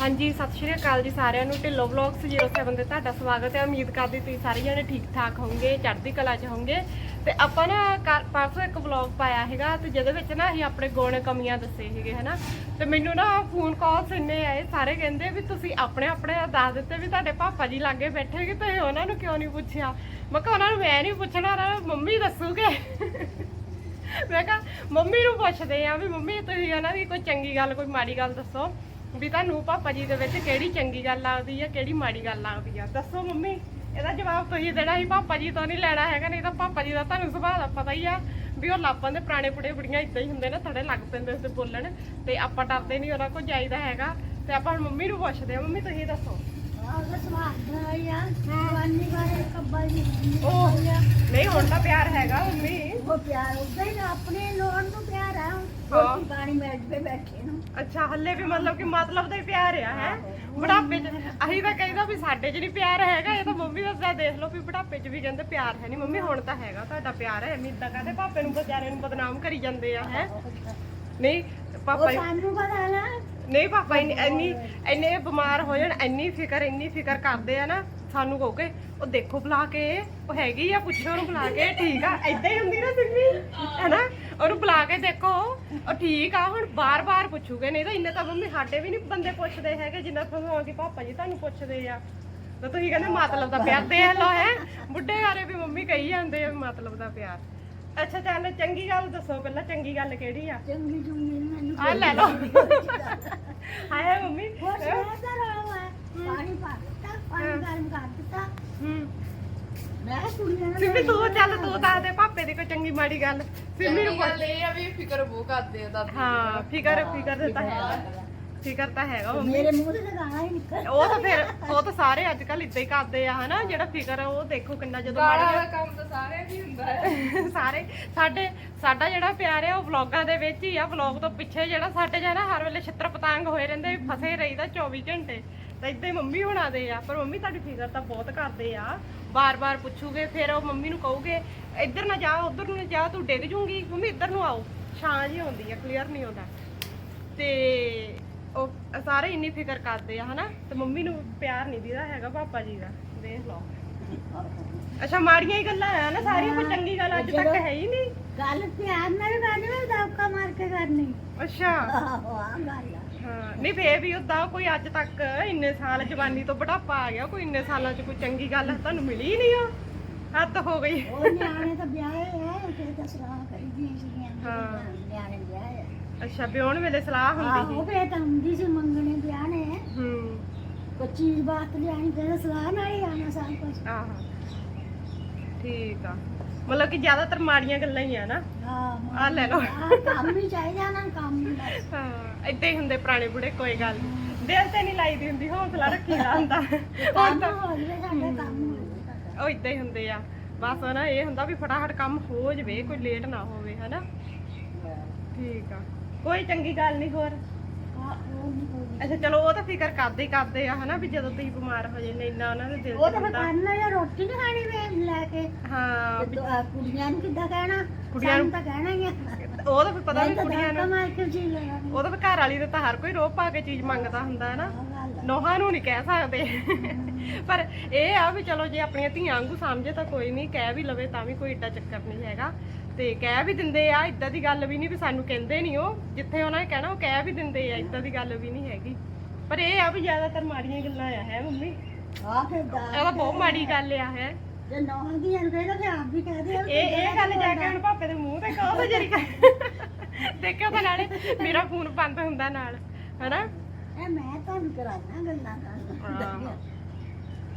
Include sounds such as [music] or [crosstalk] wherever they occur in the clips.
ਹਾਂਜੀ, ਸਤਿ ਸ਼੍ਰੀ ਅਕਾਲ ਜੀ ਸਾਰਿਆਂ ਨੂੰ। ਢਿੱਲੋ ਵਲੌਗਸ 07 ਤੇ ਤੁਹਾਡਾ ਸਵਾਗਤ ਹੈ। ਉਮੀਦ ਕਰਦੀ ਤੁਸੀਂ ਸਾਰੇ ਜਣੇ ਠੀਕ ਠਾਕ ਹੋਵੋਗੇ, ਚੜ੍ਹਦੀ ਕਲਾ 'ਚ ਹੋਵੋਗੇ। ਤੇ ਆਪਾਂ ਨਾ ਕੱਲ੍ਹ- ਪਰਸੋਂ ਇੱਕ ਵਲੌਗ ਪਾਇਆ ਹੈਗਾ ਤੇ ਜਿਹਦੇ ਵਿੱਚ ਨਾ ਅਸੀਂ ਆਪਣੇ ਗੁਣ ਕਮੀਆਂ ਦੱਸੇ ਸੀਗੇ, ਹਨਾ। ਤੇ ਮੈਨੂੰ ਨਾ ਫੋਨ ਕਾਲਸ ਇੰਨੇ ਆਏ, ਸਾਰੇ ਕਹਿੰਦੇ ਵੀ ਤੁਸੀਂ ਆਪਣੇ ਆਪਣੇ ਦੱਸ ਦਿੱਤੇ ਵੀ ਤੁਹਾਡੇ ਪਾਪਾ ਜੀ ਲਾਗੇ ਬੈਠੇ ਕਿ ਤੁਸੀਂ ਉਹਨਾਂ ਨੂੰ ਕਿਉਂ ਨਹੀਂ ਪੁੱਛਿਆ। ਮੈਂ ਕਿਹਾ ਉਹਨਾਂ ਨੂੰ ਮੈਂ ਨਹੀਂ ਪੁੱਛਣਾ, ਉਹਨਾਂ ਨੂੰ ਮੰਮੀ ਦੱਸੂਗੇ। ਮੈਂ ਕਿਹਾ ਮੰਮੀ ਨੂੰ ਪੁੱਛਦੇ ਆ ਵੀ ਮੰਮੀ ਤੁਸੀਂ ਉਹਨਾਂ ਦੀ ਕੋਈ ਚੰਗੀ ਗੱਲ, ਕੋਈ ਮਾੜੀ ਗੱਲ ਦੱਸੋ। ਵੀ ਤੁਹਾਨੂੰ ਪਾਪਾ ਜੀ ਦੇ ਵਿੱਚ ਕਿਹੜੀ ਚੰਗੀ ਗੱਲ ਲੱਗਦੀ ਆ ਕਿਹੜੀ ਮਾੜੀ ਗੱਲ ਲੱਗਦੀ ਆ। ਦੱਸੋ ਮੰਮੀ ਇਹਦਾ ਜਵਾਬ ਤੁਸੀਂ ਦੇਣਾ ਹੀ ਪਾਪਾ ਜੀ ਤੋਂ ਨਹੀਂ ਲੈਣਾ ਹੈਗਾ ਨਹੀਂ ਤਾਂ ਪਾਪਾ ਜੀ ਦਾ ਤੁਹਾਨੂੰ ਸੁਭਾਅ ਦਾ ਪਤਾ ਹੀ ਆ ਵੀ ਉਹ ਲਾਪਾਂ ਦੇ ਪੁਰਾਣੇ ਪੁੜੇ ਬੁੜੀਆਂ ਇਦਾਂ ਹੀ ਹੁੰਦੇ ਨੇ ਥੋੜੇ ਲੱਗ ਪੈਂਦੇ ਉਸ ਤੇ ਬੋਲਣ ਤੇ ਆਪਾਂ ਡਰਦੇ ਨਹੀਂ ਉਹਨਾਂ ਕੋਲ ਜਾਈਦਾ ਹੈਗਾ। ਤੇ ਆਪਾਂ ਹੁਣ ਮੰਮੀ ਨੂੰ ਪੁੱਛਦੇ ਆ ਮੰਮੀ ਤੁਸੀਂ ਦੱਸੋ। ਉਹ ਨਹੀਂ ਹੁਣ ਤਾਂ ਪਿਆਰ ਹੈਗਾ ਮੰਮੀ। ਅੱਛਾ ਹੱਲੇ ਵੀ ਮਤਲਬ ਕਿ ਮਤਲਬ ਦਾ ਹੀ ਪਿਆਰ ਆ ਹੈ? ਬੁਢਾਪੇ 'ਚ ਅਸੀਂ ਤਾਂ ਕਹਿੰਦਾ ਵੀ ਸਾਡੇ 'ਚ ਨਹੀਂ ਪਿਆਰ ਹੈਗਾ ਇਹ ਤਾਂ ਮੰਮੀ ਦਾ ਦੇਖ ਲਓ ਵੀ ਬੁਢਾਪੇ 'ਚ ਵੀ ਕਹਿੰਦੇ ਪਿਆਰ ਹੈ ਨਹੀਂ ਮੰਮੀ ਹੁਣ ਤਾਂ ਹੈਗਾ ਤੁਹਾਡਾ ਪਿਆਰ ਹੈ ਐਵੇਂ ਇਦਾਂ ਕਹਿੰਦੇ ਪਾਪੇ ਨੂੰ ਵਿਚਾਰੇ ਨੂੰ ਬਦਨਾਮ ਕਰੀ ਜਾਂਦੇ ਆ ਹੈ? ਨਹੀਂ ਪਾਪਾ ਨਹੀਂ ਪਾਪਾ ਇੰਨੀ ਇੰਨੇ ਬਿਮਾਰ ਹੋ ਜਾਣ ਇੰਨੀ ਫਿਕਰ ਇੰਨੀ ਫਿਕਰ ਕਰਦੇ ਆ ਨਾ ਸਾਨੂੰ ਕਹੋਗੇ ਉਹ ਦੇਖੋ ਬੁਲਾ ਕੇ ਉਹ ਹੈਗੀ ਆ ਪੁੱਛੋ ਉਹਨੂੰ ਬੁਲਾ ਕੇ [laughs] ਠੀਕ ਆ? ਐਦਾਂ ਹੀ ਹੁੰਦੀ ਨਾ ਸਿੰਮੀ ਹੈਨਾ? ਉਹਨੂੰ ਬੁਲਾ ਕੇ ਦੇਖੋ ਉਹ ਠੀਕ ਆ ਹੁਣ ਬਾਰ-ਬਾਰ ਪੁੱਛੂਗੇ ਨਹੀਂ ਤਾਂ ਇੰਨੇ ਤਾਂ ਮੰਮੀ ਸਾਡੇ ਵੀ ਨਹੀਂ ਬੰਦੇ ਪੁੱਛਦੇ ਹੈਗੇ ਜਿੰਨਾ ਤੁਹਾਨੂੰ ਕਿ ਪਾਪਾ ਜੀ ਤੁਹਾਨੂੰ ਪੁੱਛਦੇ ਆ। ਤਾਂ ਤੁਸੀਂ ਕਹਿੰਦੇ ਮਤਲਬ ਦਾ ਪਿਆਰ ਦੇ ਲੋ ਹੈ ਬੁੱਢੇ ਹਾਰੇ ਵੀ ਮੰਮੀ ਕਹੀ ਜਾਂਦੇ ਆ ਮਤਲਬ ਦਾ ਪਿਆਰ। ਅੱਛਾ ਚੱਲ ਚੰਗੀ ਗੱਲ ਦੱਸੋ ਪਹਿਲਾਂ ਚੰਗੀ ਗੱਲ ਕਿਹੜੀ ਆ? ਆ ਲੈ ਲਓ। ਹਾਏ ਮੰਮੀ। ਪਾਣੀ ਪਾ ਪਾਣੀ ਗਰਮ ਕਰ ਦਿੱਤਾ। ਹੂੰ। ਮੈਂ ਕੁੜੀਆਂ ਨੂੰ ਸਿੰਮੀ ਤੂੰ ਚੱਲ ਤੂੰ ਦੱਸ ਦੇ ਪਾਪੇ ਦੀ ਕੋਈ ਚੰਗੀ ਮਾੜੀ ਗੱਲ। ਸਿੰਮੀ ਨੂੰ ਪੁੱਛ ਗੱਲ ਇਹ ਆ ਵੀ ਫਿਕਰ ਬਹੁਤ ਕਰਦੇ ਆ ਦਾਦੀ ਹਾਂ ਫਿਕਰ ਫਿਕਰ ਤੇ ਤਾਂ ਹੈਗਾ। ਫਿਕਰ ਤਾਂ ਹੈਗਾ ਮੰਮੀ ਮੇਰੇ ਮੂੰਹ ਤੇ ਤਾਂ ਗਾਣਾ ਹੀ ਨਿਕਲ ਉਹ ਤਾਂ ਫਿਰ ਉਹ ਤਾਂ ਸਾਰੇ ਅੱਜ ਕੱਲ ਇਦਾਂ ਹੀ ਕਰਦੇ ਆ ਹਨਾ? ਜਿਹੜਾ ਫਿਕਰ ਆ ਉਹ ਦੇਖੋ ਕਿੰਨਾ ਜਦੋਂ ਗਾਲਾਂ ਮਾੜੀ ਦਾ ਕੰਮ ਤਾਂ ਸਾਰੇ ਵੀ ਹੁੰਦਾ ਹੈ। [laughs] ਸਾਰੇ ਸਾਡੇ ਸਾਡਾ ਜਿਹੜਾ ਪਿਆਰ ਹੈ ਉਹ ਵਲੌਗਾਂ ਦੇ ਵਿੱਚ ਹੀ ਆ। ਵਲੌਗ ਤੋਂ ਪਿੱਛੇ ਜਿਹੜਾ ਸਾਡੇ ਜਿਹੜਾ ਹਰ ਵੇਲੇ ਛਿੱਤਰ ਪਤੰਗ ਹੋਏ ਰਹਿੰਦੇ ਵੀ ਫਸੇ ਰਹੀਦਾ 24 ਘੰਟੇ। ਤਾਂ ਇਦਾਂ ਹੀ ਮੰਮੀ ਹੋਣਾ ਦੇ ਆ। ਪਰ ਮੰਮੀ ਤੁਹਾਡੀ ਫਿਕਰ ਤਾਂ ਬਹੁਤ ਕਰਦੇ ਆ। ਬਾਰ-ਬਾਰ ਪੁੱਛੂਗੇ ਫਿਰ ਉਹ ਮੰਮੀ ਨੂੰ ਕਹੋਗੇ ਇੱਧਰ ਨਾ ਜਾ ਉੱਧਰ ਨੂੰ ਨਾ ਜਾ ਤੂੰ ਡਿੱਗ ਜੂਗੀ। ਮੰਮੀ ਇੱਧਰ ਨੂੰ ਆਓ। ਛਾਂ ਜੀ ਆਉਂਦੀ ਆ ਕਲੀਅਰ ਨਹੀਂ ਆਉਂਦਾ। ਤੇ ਉਹ ਸਾਰੇ ਇੰਨੀ ਫਿਕਰ ਕਰਦੇ ਆ ਹਨਾ? ਤੇ ਮੰਮੀ ਨੂੰ ਪਿਆਰ ਨਹੀਂ ਦਿੰਦਾ ਹੈਗਾ ਪਾਪਾ ਜੀ ਦਾ। ਦੇਖ ਲਓ। ਅੱਛਾ ਮਾੜੀਆਂ ਹੀ ਗੱਲਾਂ ਆ ਨਾ ਸਾਰੀਆਂ ਕੋਈ ਚੰਗੀ ਗੱਲ ਅੱਜ ਤੱਕ ਹੈ ਹੀ ਨਹੀਂ। ਗੱਲ ਪਿਆਰ ਨਾਲ ਕਰਨੀ ਮੈਂ ਦਬਕਾ ਮਾਰ ਕੇ ਕਰਨੀ। ਅੱਛਾ। ਆਹੋ ਆ ਗੱਲ ਆ। ਹਾਂ ਨਹੀਂ ਫੇਰ ਵੀ ਉਦਾਂ ਕੋਈ ਅੱਜ ਤੱਕ ਇੰਨੇ ਸਾਲ ਜਵਾਨੀ ਤੋਂ ਬੁਢਾਪਾ ਆ ਗਿਆ ਕੋਈ ਇੰਨੇ ਸਾਲਾਂ ਚ ਕੋਈ ਚੰਗੀ ਗੱਲ ਤੁਹਾਨੂੰ ਮਿਲੀ ਨਹੀਂ ਆ। ਹੱਦ ਹੋ ਗਈ। ਉਹ ਨਿਆਣੇ ਤਾਂ ਵਿਆਹੇ ਆ ਫਿਰ ਤਾਂ ਸਲਾਹ ਕਰੀਦੀ ਸੀਗੀਆਂ ਹਾਂ। ਨਿਆਣੇ ਵਿਆਹੇ ਆ। ਅੱਛਾ ਵਿਆਹਣ ਵੇਲੇ ਸਲਾਹ ਹੁੰਦੀ ਆਹੋ ਫੇਰ ਤਾਂ ਹੁੰਦੀ ਸੀ ਮੰਗਣੇ ਵਿਆਹਣੇ। ਸੀ ਹੂੰ। ਕੋਈ ਚੀਜ਼ ਬਾਤ ਲਿਆਣੀ ਫਿਰ ਸਲਾਹ ਨਾਲ ਹੀ ਆਣਾ ਸਭ ਕੁਝ ਆਹ। ਠੀਕ ਆ। ਮਤਲਬ ਕਿ ਜ਼ਿਆਦਾਤਰ ਮਾੜੀਆਂ ਗੱਲਾਂ ਹੀ ਆ ਨਾ। ਹਾਂ ਆ ਲੈ ਲਓ। ਕੰਮ ਹੀ ਚਾਹੀਦਾ ਨਾ ਕੰਮ ਹੀ ਬਸ। ਹਾਂ ਏਦਾਂ ਹੀ ਹੁੰਦੇ ਪੁਰਾਣੇ ਬੁੜੇ ਕੋਈ ਗੱਲ ਨੀ। ਦਿਲ ਤੇ ਨਹੀਂ ਲਾਈਦੀ ਹੁੰਦੀ ਹੌਸਲਾ ਰੱਖੀਦਾ ਹੁੰਦਾ। ਹੁਣ ਕੰਮ ਤਾਂ ਹੋ ਜਵੇ ਸਾਡਾ ਕੰਮ ਹੋ ਜਵੇ ਸਾਡਾ। ਉਹ ਇਦਾਂ ਹੀ ਹੁੰਦੇ ਆ। ਬਸ ਨਾ ਇਹ ਹੁੰਦਾ ਵੀ ਫਟਾਫਟ ਕੰਮ ਹੋ ਜਵੇ ਕੋਈ ਲੇਟ ਨਾ ਹੋਵੇ ਹਨਾ? ਠੀਕ ਆ। ਕੋਈ ਚੰਗੀ ਗੱਲ ਨਹੀਂ ਹੋਰ। ਅੱਛਾ ਚਲੋ ਉਹ ਤਾਂ ਫਿਕਰ ਕਰਦੇ ਹੀ ਕਰਦੇ ਆ ਹਨਾ ਵੀ ਜਦੋਂ ਤੁਸੀਂ ਬਿਮਾਰ ਹੋ ਜਾਂਦੇ ਇੰਨਾ ਉਹਨਾਂ ਦੇ ਦਿਲ ਉਹ ਚ ਤਾਂ ਫਿਰ ਹੁੰਦਾ। ਕਰਨਾ ਜਾਂ ਰੋਟੀ ਨਹੀਂ ਖਾਣੀ ਵੇ ਲੈ ਕੇ। ਹਾਂ ਆਹ ਕੁੜੀਆਂ ਨੂੰ ਕਿੱਦਾਂ ਕਹਿਣਾ? ਕੁੜੀਆਂ ਨੂੰ- ਸਾਨੂੰ ਤਾਂ ਕਹਿਣਾ ਹੀ ਆ। ਉਹ ਤਾਂ ਫਿਰ ਪਤਾ ਨਹੀਂ ਨਹੀਂ ਕੁੜੀਆਂ ਨੂੰ ਮਾਰ ਕੇ ਜੀ ਲੈਣਾ ਉਹ ਤਾਂ ਫਿਰ ਘਰ ਵਾਲੀ ਦੇ ਤਾਂ ਹਰ ਕੋਈ ਰੋਹ ਪਾ ਕੇ ਚੀਜ਼ ਮੰਗਦਾ ਹੁੰਦਾ ਹੈ ਨਾ ਆਹ ਗੱਲ ਆ। ਨੋਹਾਂ ਨੂੰ ਨਹੀਂ ਕਹਿ ਸਕਦੇ। ਪਰ ਇਹ ਆ ਵੀ ਚਲੋ ਜੇ ਆਪਣੀਆਂ ਧੀਆਂ ਵਾਂਗੂ ਸਮਝੇ ਤਾਂ ਕੋਈ ਨਹੀਂ ਕਹਿ ਵੀ ਲਵੇ ਤਾਂ ਵੀ ਕੋਈ ਏਡਾ ਚੱਕਰ ਨਹੀਂ ਹੈਗਾ। ਤੇ ਕਹਿ ਵੀ ਦਿੰਦੇ ਆ ਇਦਾਂ ਦੀ ਗੱਲ ਵੀ ਨਹੀਂ ਵੀ ਸਾਨੂੰ ਕਹਿੰਦੇ ਨਹੀਂ ਉਹ। ਜਿੱਥੇ ਉਹਨਾਂ ਨੇ ਕਹਿਣਾ ਉਹ ਕਹਿ ਵੀ ਦਿੰਦੇ ਆ ਇਦਾਂ ਦੀ ਗੱਲ ਵੀ ਨਹੀਂ ਹੈਗੀ। ਪਰ ਇਹ ਆ ਵੀ ਜ਼ਿਆਦਾਤਰ ਮਾੜੀਆਂ ਗੱਲਾਂ ਆ ਹੈ ਮੰਮੀ? ਆਹ ਫਿਰ ਦਾ ਇਹ ਤਾਂ ਬਹੁਤ ਮਾੜੀ ਗੱਲ ਆ ਹੈ। ਜੇ ਨੌਂ ਦੀ ਨੂੰ ਕਹਿੰਦਾ ਤੇ ਆਪ ਵੀ ਕਹਿ ਦੇ ਇਹ ਇਹ ਗੱਲ ਜਾ ਕੇ ਹੁਣ ਪਾਪੇ ਦੇ ਮੂੰਹ ਤੇ ਕਹੋ ਤਾਂ ਜਰੀ ਦੇਖਿਓ ਤਾਂ ਨਾਲੇ ਮੇਰਾ ਫੋਨ ਬੰਦ ਹੁੰਦਾ ਨਾਲ ਹਨਾ? ਇਹ ਮੈਂ ਤੁਹਾਨੂੰ ਕਰਾਉਣਾ ਗੱਲਾਂ ਕਰ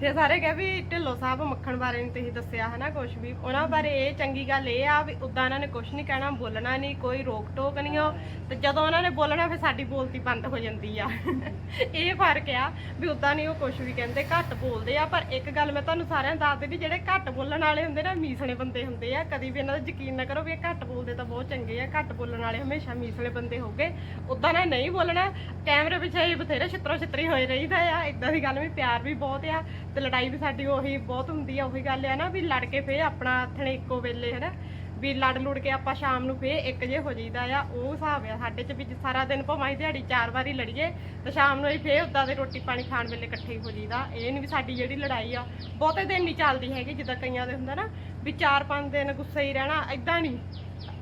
ਤੇ ਸਾਰੇ ਕਹੇ ਵੀ ਢਿੱਲੋ ਸਾਹਿਬ ਮੱਖਣ ਬਾਰੇ ਨਹੀਂ ਤੁਸੀਂ ਦੱਸਿਆ ਹਨਾ ਕੁਝ ਵੀ। ਉਹਨਾਂ ਬਾਰੇ ਇਹ ਚੰਗੀ ਗੱਲ ਇਹ ਆ ਵੀ ਉਦਾਂ ਉਹਨਾਂ ਨੇ ਕੁਝ ਨਹੀਂ ਕਹਿਣਾ, ਬੋਲਣਾ ਨਹੀਂ ਕੋਈ ਰੋਕ ਟੋਕ ਨਹੀਂ ਉਹ ਤੇ ਜਦੋਂ ਉਹਨਾਂ ਨੇ ਬੋਲਣਾ, ਫਿਰ ਸਾਡੀ ਬੋਲਤੀ ਬੰਦ ਹੋ ਜਾਂਦੀ ਆ। [laughs] ਇਹ ਫ਼ਰਕ ਆ ਵੀ ਉਦਾਂ ਨਹੀਂ ਉਹ ਕੁਝ ਵੀ ਕਹਿੰਦੇ, ਘੱਟ ਬੋਲਦੇ ਆ। ਪਰ ਇੱਕ ਗੱਲ ਮੈਂ ਤੁਹਾਨੂੰ ਸਾਰਿਆਂ ਦੱਸ ਦਿੰਦੀ, ਜਿਹੜੇ ਘੱਟ ਬੋਲਣ ਵਾਲੇ ਹੁੰਦੇ ਨਾ, ਮੀਸਲੇ ਬੰਦੇ ਹੁੰਦੇ ਆ। ਕਦੀ ਵੀ ਇਹਨਾਂ ਦਾ ਯਕੀਨ ਨਾ ਕਰੋ ਵੀ ਇਹ ਘੱਟ ਬੋਲਦੇ ਤਾਂ ਬਹੁਤ ਚੰਗੇ ਆ। ਘੱਟ ਬੋਲਣ ਵਾਲੇ ਹਮੇਸ਼ਾ ਮੀਸਲੇ ਬੰਦੇ ਹੋਗੇ ਉਦਾਂ ਨਾ ਨਹੀਂ ਬੋਲਣਾ। ਕੈਮਰੇ ਪਿੱਛੇ ਹੀ ਬਥੇਰੇ ਛਿੱਤਰੋ ਛਿੱਤਰੀ ਹੋਏ ਰਹੀਦਾ ਆ। ਇਦਾਂ ਦੀ ਗੱਲ ਵੀ ਪਿਆਰ ਵੀ ਬਹੁਤ ਆ। ਤੇ ਲੜਾਈ ਵੀ ਸਾਡੀ ਉਹੀ ਬਹੁਤ ਹੁੰਦੀ ਆ, ਉਹੀ ਗੱਲ ਆ ਨਾ ਵੀ ਲੜ ਕੇ ਫੇਰ ਆਪਣਾ ਹੱਥਣੇ ਇੱਕੋ ਵੇਲੇ ਹਨਾ, ਵੀ ਲੜ ਲੁੜ ਕੇ ਆਪਾਂ ਸ਼ਾਮ ਨੂੰ ਫੇਰ ਇੱਕ ਜੇ ਹੋ ਜਾਈਦਾ ਆ, ਉਹ ਹਿਸਾਬ ਆ ਸਾਡੇ ਚ ਵੀ ਜੇ ਸਾਰਾ ਦਿਨ ਭਾਵੇਂ ਦਿਹਾੜੀ ਚਾਰ ਵਾਰੀ ਲੜੀਏ, ਤੇ ਸ਼ਾਮ ਨੂੰ ਅਸੀਂ ਫੇਰ ਉਦਾਂ ਦੇ ਰੋਟੀ ਪਾਣੀ ਖਾਣ ਵੇਲੇ ਇਕੱਠੇ ਹੀ ਹੋ ਜਾਈਦਾ, ਇਹ ਨਹੀਂ ਵੀ ਸਾਡੀ ਜਿਹੜੀ ਲੜਾਈ ਆ, ਬਹੁਤੇ ਦਿਨ ਨਹੀਂ ਚੱਲਦੀ ਹੈਗੀ ਜਿੱਦਾਂ ਕਈਆਂ ਦੇ ਹੁੰਦਾ ਨਾ, ਵੀ ਚਾਰ ਪੰਜ ਦਿਨ ਗੁੱਸੇ ਹੀ ਰਹਿਣਾ ਐਦਾਂ ਨਹੀਂ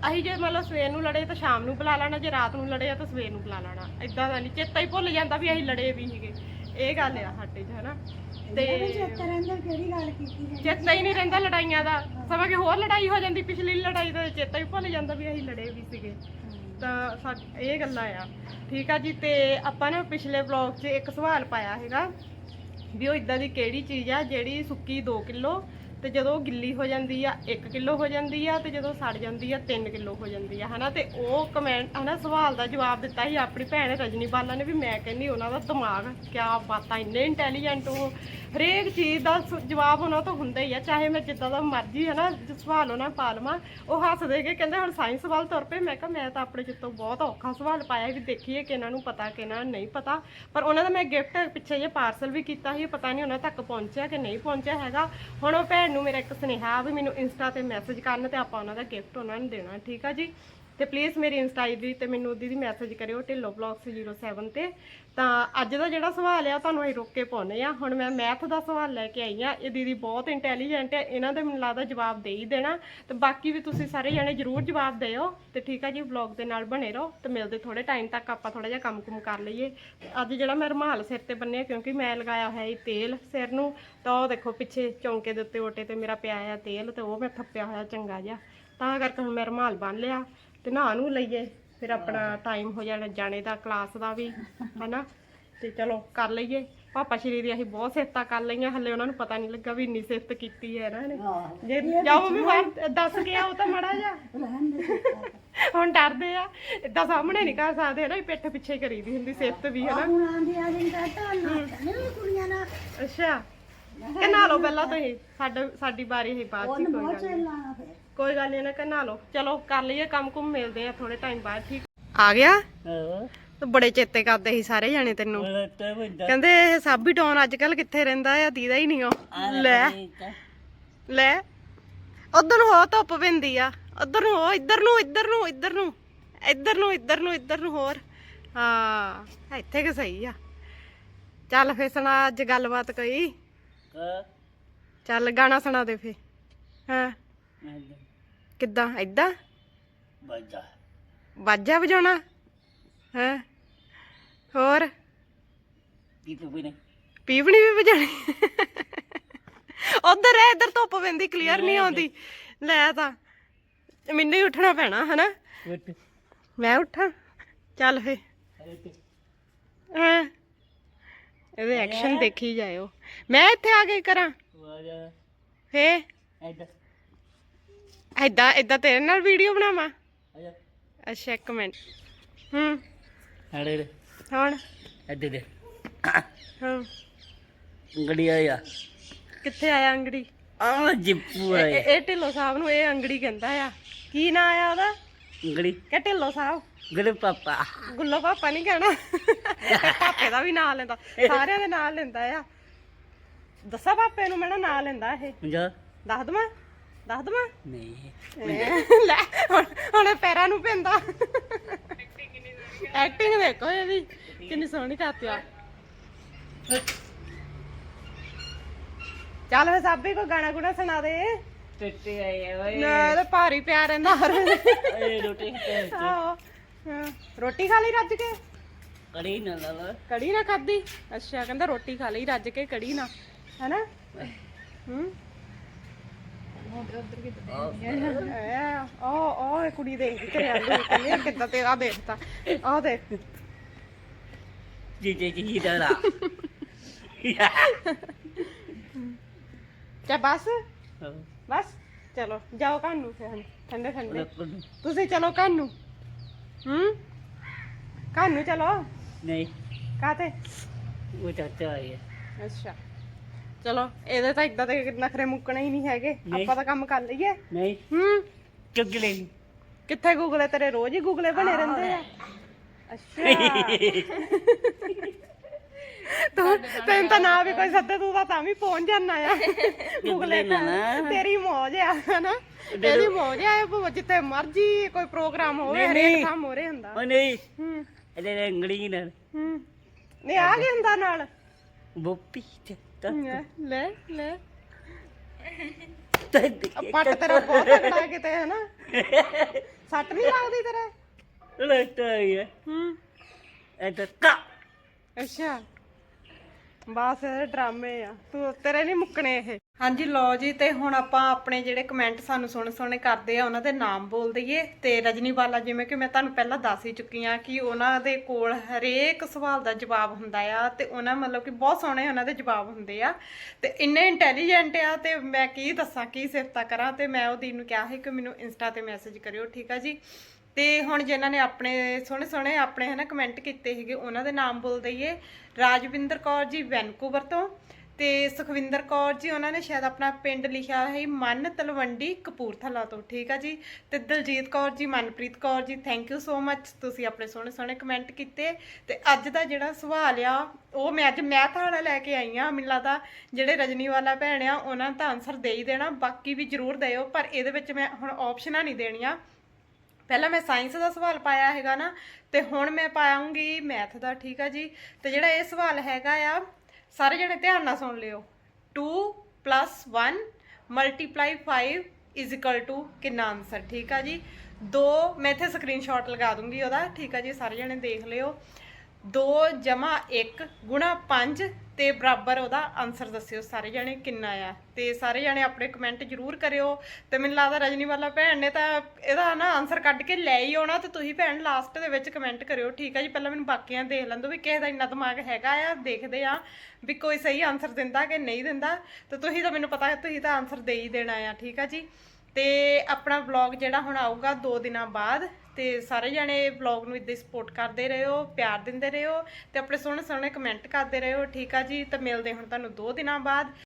ਅਸੀਂ ਜੇ ਮਤਲਬ ਸਵੇਰ ਨੂੰ ਲੜੇ ਤਾਂ ਸ਼ਾਮ ਨੂੰ ਬੁਲਾ ਲੈਣਾ, ਜੇ ਰਾਤ ਨੂੰ ਲੜੇ ਆ ਤਾਂ ਸਵੇਰ ਨੂੰ ਬੁਲਾ ਲੈਣਾ ਐਦਾਂ ਦਾ ਨਹੀਂ ਚੇਤਾ ਹੀ ਭੁੱਲ ਜਾਂਦਾ ਵੀ ਅਸੀਂ ਲੜੇ ਵੀ ਸੀਗੇ ਇਹ ਗੱਲ ਆ ਸਾਡੇ 'ਚ ਹਨਾ। ਤੇ ਚੇਤਾ ਰਹਿੰਦਾ ਕਿਹੜੀ ਗੱਲ ਕੀਤੀ ਹੈ। ਚੇਤਾ ਹੀ ਨਹੀਂ ਰਹਿੰਦਾ ਲੜਾਈਆਂ ਦਾ। ਸਮਾਂ ਕਿ ਹੋਰ ਲੜਾਈ ਹੋ ਜਾਂਦੀ ਪਿਛਲੀ ਲੜਾਈ ਦਾ ਚੇਤਾ ਹੀ ਭੁੱਲ ਜਾਂਦਾ ਵੀ ਅਸੀਂ ਲੜੇ ਵੀ ਸੀਗੇ। ਤਾਂ ਸਾ- ਇਹ ਗੱਲਾਂ ਆ। ਠੀਕ ਆ ਜੀ ਤੇ ਆਪਾਂ ਨੇ ਪਿਛਲੇ ਵਲੌਗ 'ਚ ਇੱਕ ਸਵਾਲ ਪਾਇਆ ਹੈਗਾ ਵੀ ਉਹ ਇਦਾਂ ਦੀ ਕਿਹੜੀ ਚੀਜ਼ ਆ ਜਿਹੜੀ ਸੁੱਕੀ 2 ਕਿਲੋ ਤੇ ਜਦੋਂ ਉਹ ਗਿੱਲੀ ਹੋ ਜਾਂਦੀ ਆ 1 ਕਿਲੋ ਹੋ ਜਾਂਦੀ ਆ ਤੇ ਜਦੋਂ ਸੜ ਜਾਂਦੀ ਆ 3 ਕਿਲੋ ਹੋ ਜਾਂਦੀ ਆ, ਹਨਾ? ਤੇ ਉਹ ਕਮੈਂਟ ਹਨਾ, ਸਵਾਲ ਦਾ ਜਵਾਬ ਦਿੱਤਾ ਸੀ ਆਪਣੀ ਭੈਣ ਰਜਨੀ ਬਾਲਾ ਨੇ ਵੀ ਮੈਂ ਕਹਿੰਦੀ ਉਹਨਾਂ ਦਾ ਦਿਮਾਗ ਕਿਆ ਬਾਤਾਂ, ਇੰਨੇ ਇੰਟੈਲੀਜੈਂਟ ਉਹ। ਹਰੇਕ ਚੀਜ਼ ਦਾ ਸ- ਜਵਾਬ ਉਹਨਾਂ ਤੋਂ ਹੁੰਦਾ ਹੀ ਆ, ਚਾਹੇ ਮੈਂ ਜਿੱਦਾਂ ਦਾ ਮਰਜ਼ੀ ਹੈ ਨਾ ਸਵਾਲ ਉਹਨਾਂ ਪਾ ਲਵਾਂ। ਉਹ ਹੱਸਦੇ ਕੇ ਕਹਿੰਦੇ ਹੁਣ ਸਾਇੰਸ ਵੱਲ ਤੁਰ ਪਏ। ਮੈਂ ਕਿਹਾ, ਮੈਂ ਤਾਂ ਆਪਣੇ ਜਿੱਤੋਂ ਬਹੁਤ ਔਖਾ ਸਵਾਲ ਪਾਇਆ ਵੀ ਦੇਖੀਏ ਕਿ ਇਹਨਾਂ ਨੂੰ ਪਤਾ ਕਿ ਇਹਨਾਂ ਨੂੰ ਨਹੀਂ ਪਤਾ। ਪਰ ਉਹਨਾਂ ਦਾ ਮੈਂ ਗਿਫਟ ਪਿੱਛੇ ਜੇ ਪਾਰਸਲ ਵੀ ਕੀਤਾ ਸੀ, ਪਤਾ ਨਹੀਂ ਉਹਨਾਂ ਤੱਕ ਪਹੁੰਚਿਆ ਕਿ ਨਹੀਂ ਪਹੁੰਚਿਆ ਹੈਗਾ। ਹੁਣ ਉਹ ਭੈਣ ਨੂੰ ਮੇਰਾ ਇੱਕ ਸੁਨੇਹਾ ਵੀ ਮੈਨੂੰ ਇੰਸਟਾ ਤੇ ਮੈਸੇਜ ਕਰਨ ਤੇ ਆਪਾਂ ਉਹਨਾਂ ਦਾ ਗਿਫਟ ਉਹਨਾਂ ਨੂੰ ਦੇਣਾ, ਠੀਕ ਆ ਜੀ? ਤੇ ਪਲੀਜ਼ ਮੇਰੀ ਇੰਸਟਾ ਆਈਡੀ ਤੇ ਮੈਨੂੰ ਦੀਦੀ ਮੈਸੇਜ ਕਰਿਓ, ਢਿੱਲੋ ਬਲੌਗਸ 07 ਤੇ। ਤਾਂ ਅੱਜ ਦਾ ਜਿਹੜਾ ਸਵਾਲ ਆ, ਤੁਹਾਨੂੰ ਅਸੀਂ ਰੋਕ ਕੇ ਪਾਉਨੇ ਆ। ਹੁਣ ਮੈਂ ਮੈਥ ਦਾ ਸਵਾਲ ਲੈ ਕੇ ਆਈ ਆ। ਇਹ ਦੀਦੀ ਬਹੁਤ ਇੰਟੈਲੀਜੈਂਟ ਹੈ ਇਹਨਾਂ ਦਾ ਮੈਨੂੰ ਲੱਗਦਾ ਜਵਾਬ ਦੇ ਹੀ ਦੇਣਾ। ਤੇ ਬਾਕੀ ਵੀ ਤੁਸੀਂ ਸਾਰੇ ਜਣੇ ਜਰੂਰ ਜਵਾਬ ਦਿਓ। ਤੇ ਠੀਕ ਆ ਜੀ ਵਲੌਗ ਦੇ ਨਾਲ ਬਣੇ ਰਹੋ। ਤੇ ਮਿਲਦੇ ਥੋੜੇ ਟਾਈਮ ਤੱਕ ਆਪਾਂ ਥੋੜਾ ਜਿਹਾ ਕੰਮ-ਕੁਮ ਕਰ ਲਈਏ। ਤੇ ਅੱਜ ਜਿਹੜਾ ਮੈਂ ਰੁਮਾਲ ਸਿਰ ਤੇ ਬੰਨਿਆ, ਕਿਉਂਕਿ ਮੈਂ ਲਗਾਇਆ ਹੋਇਆ ਇਹ ਤੇਲ ਸਿਰ ਨੂੰ, ਤਾਂ ਉਹ ਦੇਖੋ ਪਿੱਛੇ ਚੌਂਕੇ ਦੇ ਉੱਤੇ ਓਟੇ ਤੇ ਮੇਰਾ ਪਿਆ ਆ ਤੇਲ, ਤੇ ਉਹ ਮੈਂ ਥੱਪਿਆ ਹੋਇਆ ਚੰਗਾ ਜਿਹਾ। ਤਾਂ ਕਰਕੇ ਹੁਣ ਮੈਂ ਰੁਮਾਲ ਬੰਨ ਲਿਆ। ਤੇ ਨਹਾ ਨੂੰ ਲਈਏ। ਫਿਰ ਆਪਣਾ ਟਾਈਮ ਹੋ ਜਾਣਾ ਜਾਣੇ ਦਾ ਕਲਾਸ ਦਾ ਵੀ ਹਨਾ? ਤੇ ਚਲੋ ਕਰ ਲਈਏ। ਪਾਪਾ ਸ਼੍ਰੀ ਦੀ ਅਸੀਂ ਬਹੁਤ ਸਿਫਤਾਂ ਕਰ ਲਈਆਂ ਹੱਲੇ ਉਹਨਾਂ ਨੂੰ ਪਤਾ ਨਹੀਂ ਲੱਗਾ ਵੀ ਇੰਨੀ ਸਿਫਤ ਕੀਤੀ ਹੈ ਇਹਨਾਂ ਨੇ। ਜੇ ਜਾਓ ਮੰਮੀ ਬਾਹਰ ਦੱਸ ਕੇ ਆਓ ਤਾਂ ਮੜਾ ਜਾ ਹੁਣ ਡਰਦੇ ਆ। ਏਦਾਂ ਸਾਹਮਣੇ ਨਹੀਂ ਕਰ ਸਕਦੇ ਨਾ ਵੀ ਪਿੱਠ ਪਿੱਛੇ ਕਰੀਦੀ ਹੁੰਦੀ ਸਿਫਤ ਵੀ ਹਨਾ? ਹੁਣ ਆਂਦੀ ਆ ਜਿੰਦਾ ਤਾਂ ਨਾ ਨਹੀਂ ਕੁੜੀਆਂ ਨਾਲ ਅੱਛਾ। ਕਿ ਨਹਾ ਲਓ ਪਹਿਲਾਂ ਤੁਸੀਂ ਸਾਡਾ ਸਾਡੀ ਬਾਰੀ ਹੈ ਬਾਅਦ ਚ ਉਹਨੇ ਕੋਈ ਬਹੁਤ ਗੱਲ ਨੀ। ਫਿਰ। ਕੋਈ ਗੱਲ ਨਹੀਂ ਨਾ ਕਿ ਨਹਾ ਲਓ। ਚਲੋ ਕਰ ਲਈਏ ਕੰਮ ਕੁਮ ਮਿਲਦੇ ਆ ਥੋੜੇ ਟਾਈਮ ਬਾਅਦ ਠੀਕ? ਆ ਗਿਆ? ਤੇ ਬੜੇ ਚੇਤੇ ਕਰਦੇ ਸੀ ਸਾਰੇ ਜਾਣੇ ਤੈਨੂੰ। ਕਹਿੰਦੇ ਇਹ ਸਾਬੀ ਡੌਨ ਅੱਜ ਕੱਲ ਕਿੱਥੇ ਰਹਿੰਦਾ ਆ ਦੀਦਾ ਹੀ ਨਹੀਂ ਉਹ। ਲੈ ਲੈ। ਉਧਰ ਨੂੰ ਹੋ ਧੁੱਪ ਪੈਂਦੀ ਆ। ਉਧਰ ਨੂੰ ਹੋ ਇੱਧਰ ਨੂੰ ਇੱਧਰ ਨੂੰ ਇੱਧਰ ਨੂੰ। ਇੱਧਰ ਨੂੰ ਇੱਧਰ ਨੂੰ ਇੱਧਰ ਨੂੰ ਹੋਰ। ਹਾਂ ਇੱਥੇ ਕਿ ਸਹੀ ਆ। ਚੱਲ ਫੇ ਸੁਣਾ ਅੱਜ ਗੱਲਬਾਤ ਕੋਈ। ਚੱਲ ਗਾਣਾ ਸੁਣਾ ਦੇ ਫੇ ਹਾਂ। ਕਿੱਦਾਂ? ਏਦਾਂ? ਬਾਜਾ ਵਜਾਉਣਾ? ਹਾਂ? ਹੋਰ? ਪੀਵਣੀ ਵੀ ਵਜਾਣੀ ਉਧਰ ਹੈ ਇੱਧਰ ਧੁੱਪ ਪੈਂਦੀ ਕਲੀਅਰ ਨਹੀਂ ਆਉਂਦੀ। ਲੈ ਤਾਂ। ਮੈਨੂੰ ਹੀ ਉੱਠਣਾ ਪੈਣਾ ਹਨਾ? ਮੈਂ ਉੱਠਾਂ। ਚੱਲ ਫੇ। ਹਾਂ? ਇਹਦੇ ਐਕਸ਼ਨ ਦੇਖੀ ਜਾਇਓ। ਮੈਂ ਇੱਥੇ ਆ ਕੇ ਕਰਾਂ। ਫੇ। ਏਦਾਂ ਏਦਾਂ ਤੇਰੇ ਨਾਲ ਵੀਡੀਓ ਬਣਾਵਾਂ? ਅੱਛਾ ਇੱਕ ਮਿੰਟ। ਹੂੰ। ਹੁਣ? ਹਾਂ। ਗੜੀ ਆਇਆ ਕਿੱਥੇ ਆਇਆ ਅੰਗੜੀ? ਆ ਜਿੱਪੂ ਇਹ ਇਹ- ਢਿੱਲੋ ਸਾਹਿਬ ਨੂੰ ਇਹ ਅੰਗੜੀ ਕਹਿੰਦਾ ਆ। ਕੀ ਨਾਂ ਆਇਆ ਉਹਦਾ? ਗੜੀ ਕਿ ਢਿੱਲੋ ਸਾਹਿਬ? ਗੜੇ ਪਾਪਾ। ਗੁੱਲੋ ਪਾਪਾ ਨਹੀਂ ਕਹਿਣਾ। ਪਾਪੇ ਦਾ ਵੀ ਨਾਂ ਲੈਂਦਾ। ਸਾਰਿਆਂ ਦੇ ਨਾਂ ਲੈਂਦਾ ਆ। ਦੱਸਾਂ ਪਾਪੇ ਨੂੰ ਮੈਂ ਨਾ ਨਾਂ ਲੈਂਦਾ ਇਹ। ਜਾ। ਦੱਸ ਦਵਾਂ? ਦੱਸ ਦਵਾਂ? ਨਹੀਂ। ਲੈ ਹੁਣ ਪੈਰਾਂ ਨੂੰ ਪੈਂਦਾ। ਐਕਟਿੰਗ ਦੇਖੋ ਇਹਦੀ ਕਿੰਨੀ ਸੋਹਣੀ ਕਰਤੀ ਆ। ਚੱਲ ਵੇ ਸਾਬੀ ਕੋ ਗਾਣਾ ਗੁਣਾ ਸੁਣਾ ਦੇ। ਟੱਟੇ ਆਏ ਓਏ ਨਾ ਇਹਦਾ ਭਾਰੀ ਪਿਆ ਰਹਿੰਦਾ ਹਰ ਵੇਲੇ ਏ ਰੋਟੀ ਤੇ ਆਹੋ ਹਾਂ। ਰੋਟੀ ਖਾ ਲਈ ਰੱਜ ਕੇ? ਕੜੀ ਨਾ ਲਾ ਕੜੀ ਨਾ ਖਾਦੀ ਅੱਛਾ ਕਹਿੰਦਾ ਰੋਟੀ ਖਾ ਲਈ ਰੱਜ ਕੇ ਕੜੀ ਨਾ। ਹੈਨਾ? ਹੂੰ? ਉਹ ਉਹ ਇਹ ਕੁੜੀ ਦੇਖਦੀ ਤੇ ਕਹਿੰਦੀ ਕਿੱਦਾਂ ਤੇਰਾ ਦੇਖਤਾ ਆਹ ਦੇਖ। ਜੀ ਜੀ ਜੀ ਦਾ ਚਾ ਬਸ। ਬਸ ਚਲੋ ਜਾਓ ਘਰ ਨੂੰ ਫਿਰ ਠੰਡੇ ਠੰਡੇ। ਤੁਸੀਂ ਚਲੋ ਘਰ ਨੂੰ। ਹੂੰ? ਘਰ ਨੂੰ ਚਲੋ। ਨਹੀਂ। ਕਾਤੇ ਉਹ ਚਾਚਾ ਆਇਆ। ਅੱਛਾ। ਚਲੋ ਇਹਦੇ ਤਾਂ ਇਦਾਂ ਦੇ ਨਖਰੇ ਮੁੱਕਣੇ ਹੀ ਨਹੀਂ ਹੈਗੇ। ਨਹੀਂ। ਆਪਾਂ ਤਾਂ ਕੰਮ ਕਰ ਲਈਏ। ਨਹੀਂ। ਹੂੰ। ਚੁਗਲੇ ਕਿੱਥੇ ਗੂਗਲੇ? ਤੇਰੇ ਰੋਜ਼ ਹੀ ਗੂਗਲੇ ਬਣੇ ਰਹਿੰਦੇ ਆ। ਅੱਛਾ। ਤੂੰ ਤੈਨੂੰ ਤਾਂ ਨਾ ਵੀ ਕੋਈ ਸੱਦੇ ਤੂੰ ਤਾਂ ਤਾਂ ਵੀ ਪਹੁੰਚ ਜਾਣਾ ਆ। [laughs] ਗੂਗਲੇ ਨਾ ਨਾ। ਤੇਰੀ ਮੌਜ ਆ ਹਨਾ? ਇਹਦੀ ਮੌਜ ਹੈ ਭਾਵੇਂ ਜਿੱਥੇ ਮਰਜ਼ੀ ਕੋਈ ਪ੍ਰੋਗਰਾਮ ਹੋਵੇ ਨਹੀਂ, ਹਰੇਕ ਨਹੀਂ। ਥਾਂ ਮੋਰੇ ਹੁੰਦਾ। ਉਹ ਨਹੀਂ। ਹੂੰ। ਇਹਦੇ ਅੰਗੜੀ ਨਾਲ। ਹੂੰ। ਨਹੀਂ ਆ ਕੀ ਹੁੰਦਾ ਨਾਲ? ਬੋਪੀ ਤੇ ਲੈ ਲੈ ਪੱਟ ਤੇਰਾ ਬਹੁਤ ਤਕੜਾ ਕਿਤੇ ਹੈ ਨਾ ਸੱਟ ਨਹੀਂ ਲੱਗਦੀ ਤੇਰੇ? ਲੱਗਦਾ ਹੈ ਹੂੰ। ਇਹ ਤਾਂ ਕਾ ਅੱਛਾ। ਬਸ ਇਹ ਡਰਾਮੇ ਆ। ਤੂੰ ਤੇਰੇ ਨਹੀਂ ਮੁੱਕਣੇ ਇਹ। ਹਾਂਜੀ, ਲਓ ਜੀ, ਤੇ ਹੁਣ ਆਪਾਂ ਆਪਣੇ ਜਿਹੜੇ ਕਮੈਂਟ ਸਾਨੂੰ ਸੁਣ ਸੁਣੇ ਕਰਦੇ ਆ, ਉਹਨਾਂ ਦੇ ਨਾਮ ਬੋਲ ਦਈਏ। ਤੇ ਰਜਨੀ ਬਾਲਾ, ਜਿਵੇਂ ਕਿ ਮੈਂ ਤੁਹਾਨੂੰ ਪਹਿਲਾਂ ਦੱਸ ਹੀ ਚੁੱਕੀ ਆ ਕਿ ਉਹਨਾਂ ਦੇ ਕੋਲ ਹਰੇਕ ਸਵਾਲ ਦਾ ਜਵਾਬ ਹੁੰਦਾ ਆ, ਤੇ ਉਹਨਾਂ ਮਤਲਬ ਕਿ ਬਹੁਤ ਸੋਹਣੇ ਉਹਨਾਂ ਦੇ ਜਵਾਬ ਹੁੰਦੇ ਆ। ਤੇ ਇੰਨੇ ਇੰਟੈਲੀਜੈਂਟ ਆ, ਤੇ ਮੈਂ ਕੀ ਦੱਸਾਂ, ਕੀ ਸਿਫਤਾਂ ਕਰਾਂ, ਤੇ ਮੈਂ ਉਹਦੀ ਨੂੰ ਕਿਹਾ ਸੀ ਕਿ ਮੈਨੂੰ ਇੰਸਟਾ ਤੇ ਮੈਸੇਜ ਕਰਿਓ, ਠੀਕ ਆ ਜੀ? ਤੇ ਹੁਣ ਜਿਨ੍ਹਾਂ ਨੇ ਆਪਣੇ ਸੋਹਣੇ ਸੋਹਣੇ ਆਪਣੇ ਹਨਾ ਕਮੈਂਟ ਕੀਤੇ ਸੀਗੇ, ਉਹਨਾਂ ਦੇ ਨਾਮ ਬੋਲ ਦਈਏ। ਰਾਜਵਿੰਦਰ ਕੌਰ ਜੀ ਵੈਨਕੂਵਰ ਤੋਂ ਤੇ ਸੁਖਵਿੰਦਰ ਕੌਰ ਜੀ, ਉਹਨਾਂ ਨੇ ਸ਼ਾਇਦ ਆਪਣਾ ਪਿੰਡ ਲਿਖਿਆ ਹੈ ਮਨ ਤਲਵੰਡੀ ਕਪੂਰਥਲਾ ਤੋਂ। ਠੀਕ ਆ ਜੀ? ਤੇ Daljit Kaur ji, Manpreet Kaur ji thank you so ਮੱਚ ਤੁਸੀਂ ਆਪਣੇ ਸੋਹਣੇ ਸੋਹਣੇ ਕਮੈਂਟ ਕੀਤੇ। ਤੇ ਅੱਜ ਦਾ ਜਿਹੜਾ ਸਵਾਲ ਆ, ਉਹ ਮੈਂ ਅੱਜ ਮੈਥ ਵਾਲਾ ਲੈ ਕੇ ਆਈ ਆ, ਮੈਨੂੰ ਲੱਗਦਾ ਜਿਹੜੇ ਰਜਨੀ ਵਾਲਾ ਭੈਣ ਆ, ਉਹਨਾਂ ਦਾ ਤਾਂ ਆਨਸਰ ਦੇ ਹੀ ਦੇਣਾ, ਬਾਕੀ ਵੀ ਜ਼ਰੂਰ ਦਿਓ, ਪਰ ਇਹਦੇ ਵਿੱਚ ਮੈਂ ਹੁਣ ਆਪਸ਼ਨਾਂ ਨਹੀਂ ਦੇਣੀਆਂ। ਪਹਿਲਾਂ ਮੈਂ ਸਾਇੰਸ ਦਾ ਸਵਾਲ ਪਾਇਆ ਹੈਗਾ ਨਾ, ਤੇ ਹੁਣ ਮੈਂ ਪਾਉਂਗੀ ਮੈਥ ਦਾ, ਠੀਕ ਆ ਜੀ? ਤੇ ਜਿਹੜਾ ਇਹ ਸਵਾਲ ਹੈਗਾ ਆ, ਸਾਰੇ ਜਣੇ ਧਿਆਨ ਨਾਲ ਸੁਣ ਲਿਓ। 2 1 ਮਲਟੀਪਲਾਈ 5 ਇਜ਼ ਟੂ ਕਿੰਨਾ ਆਨਸਰ ਠੀਕ ਆ ਜੀ? ਦੋ, ਮੈਂ ਇੱਥੇ ਸਕਰੀਨਸ਼ਾਟ ਲਗਾ ਦੂੰਗੀ ਉਹਦਾ, ਠੀਕ ਆ ਜੀ? ਸਾਰੇ ਜਣੇ ਦੇਖ ਲਿਓ। 2 ਜਮਾ 1 ਗੁਣਾ 5 ਤੇ ਬਰਾਬਰ ਉਹਦਾ ਆਨਸਰ ਦੱਸਿਓ ਸਾਰੇ ਜਣੇ ਕਿੰਨਾ ਆ। ਤੇ ਸਾਰੇ ਜਣੇ ਆਪਣੇ ਕਮੈਂਟ ਜ਼ਰੂਰ ਕਰਿਓ। ਤੇ ਮੈਨੂੰ ਲੱਗਦਾ ਰਜਨੀ ਵਾਲਾ ਭੈਣ ਨੇ ਤਾਂ ਇਹਦਾ ਨਾ ਆਨਸਰ ਕੱਢ ਕੇ ਲੈ ਹੀ ਆਉਣਾ ਤੇ ਤੁਸੀਂ ਭੈਣ ਲਾਸਟ ਦੇ ਵਿੱਚ ਕਮੈਂਟ ਕਰਿਓ। ਠੀਕ ਆ ਜੀ, ਪਹਿਲਾਂ ਮੈਨੂੰ ਬਾਕੀਆਂ ਦੇਖ ਲੈਂਦੋ ਵੀ ਕਿਸੇ ਦਾ ਇੰਨਾ ਦਿਮਾਗ ਹੈਗਾ ਆ, ਦੇਖਦੇ ਆ ਵੀ ਕੋਈ ਸਹੀ ਆਨਸਰ ਦਿੰਦਾ ਕਿ ਨਹੀਂ ਦਿੰਦਾ। ਤੇ ਤੁਸੀਂ ਤਾਂ ਮੈਨੂੰ ਪਤਾ ਤੁਸੀਂ ਤਾਂ ਆਨਸਰ ਦੇ ਹੀ ਦੇਣਾ ਆ। ਠੀਕ ਆ ਜੀ। ਤੇ ਆਪਣਾ ਵਲੌਗ ਜਿਹੜਾ ਹੁਣ ਆਊਗਾ 2 ਦਿਨਾਂ ਬਾਅਦ ਤੇ ਸਾਰੇ ਜਣੇ ਵਲੌਗ ਨੂੰ ਇਦਾਂ ਸਪੋਰਟ ਕਰਦੇ ਰਹੋ, ਪਿਆਰ ਦਿੰਦੇ ਰਹੋ ਤੇ ਆਪਣੇ ਸੋਹਣੇ ਸੋਹਣੇ ਕਮੈਂਟ ਕਰਦੇ ਰਹੋ। ਠੀਕ ਆ ਜੀ, ਤਾਂ ਮਿਲਦੇ ਹੁਣ ਤੁਹਾਨੂੰ 2 ਦਿਨਾਂ ਬਾਅਦ।